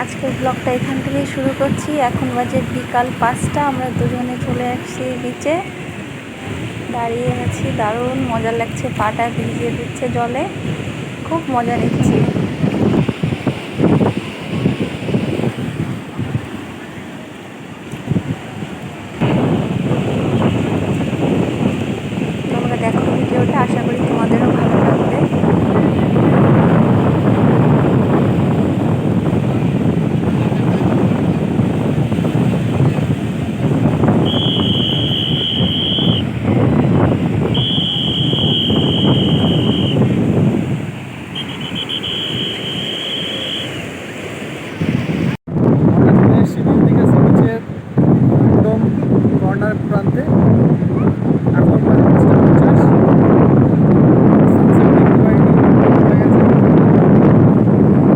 তো ব্লগটা এখান থেকেই শুরু করছি। এখন বাজে বিকাল পাঁচটা, আমরা দুজনে চলে আসছি বিচে দাঁড়িয়ে আছি, দারুণ মজা লাগছে, পাটা ভিজিয়ে দিচ্ছে জলে। খুব মজা নিচ্ছি। তোমরা দেখো ভিডিওটা, আশা করি তোমাদেরও ভালো লাগবে আমরা চলে এসেছি দিকে বিচের একদম কর্নার প্রান্তে এখন বাজে পাঁচটা পঞ্চাশ সানসেট দেখতে পাইনি হয়ে গেছে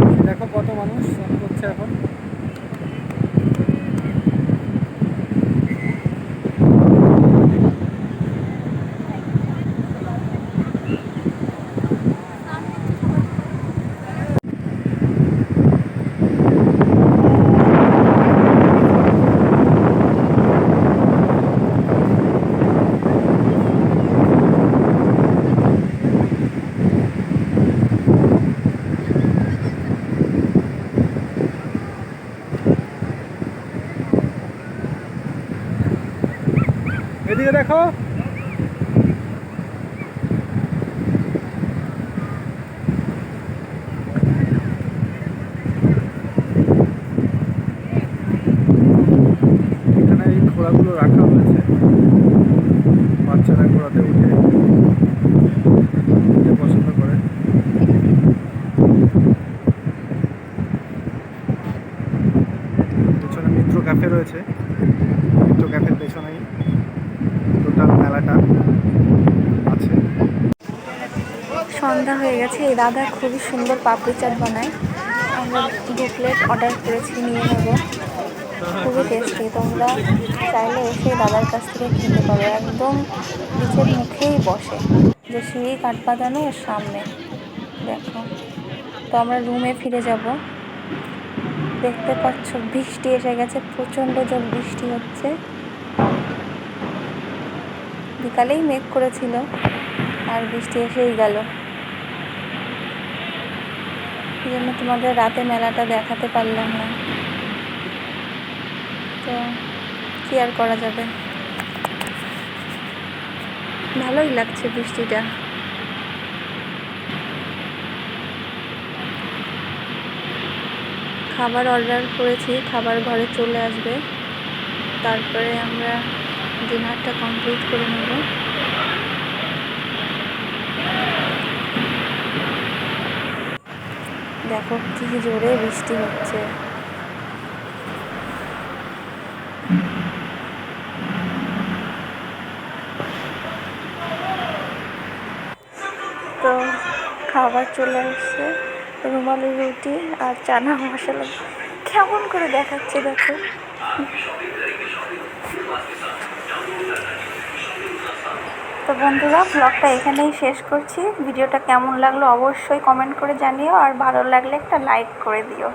এই দেখো কত মানুষ স্নান করছে এখন এদিকে দেখো। এখানে এই ঘোড়াগুলো রাখা হয়েছে। বাচ্চারা ঘোড়াতে উঠে পছন্দ করে। পেছনে রয়েছে মিত্র ক্যাফের পেছনেই টোটাল মেলাটা আছে সন্ধ্যা হয়ে গেছে। এই দাদা খুবই সুন্দর পাপড়ি চাট বানায়। আমরা দু প্লেট অর্ডার করেছি, নিয়ে নেব। খুবই টেস্টি তোমরা চাইলে এসে দাদার কাছ থেকে খেতে পারো। একদম নিচের মুখেই বসে। যে সিঁড়ি এর সামনে। দেখো। তো আমরা রুমে ফিরে যাব। দেখতে পাচ্ছ, বৃষ্টি এসে গেছে। প্রচণ্ড জল বৃষ্টি হচ্ছে। বিকালেই মেঘ করেছিল। আর বৃষ্টি এসেই গেল। এই জন্য তোমাদের রাতে মেলাটা দেখাতে পারলাম না? তো কি আর করা যাবে? ভালোই লাগছে বৃষ্টিটা। খাবার অর্ডার করেছি, খাবার ঘরে চলে আসবে। তারপরে আমরা ডিনারটা কমপ্লিট করে নেব। দেখো কি জোরে বৃষ্টি হচ্ছে। তো খাবার চলে আসছে, রুমালি রুটি আর চানা মশলা। কেমন করে দেখাচ্ছে দেখো। তো বন্ধুরা ব্লগটা এখানেই শেষ করছি। ভিডিওটা কেমন লাগল অবশ্যই কমেন্ট করে জানিও, আর ভালো লাগলে একটা লাইক করে দিও।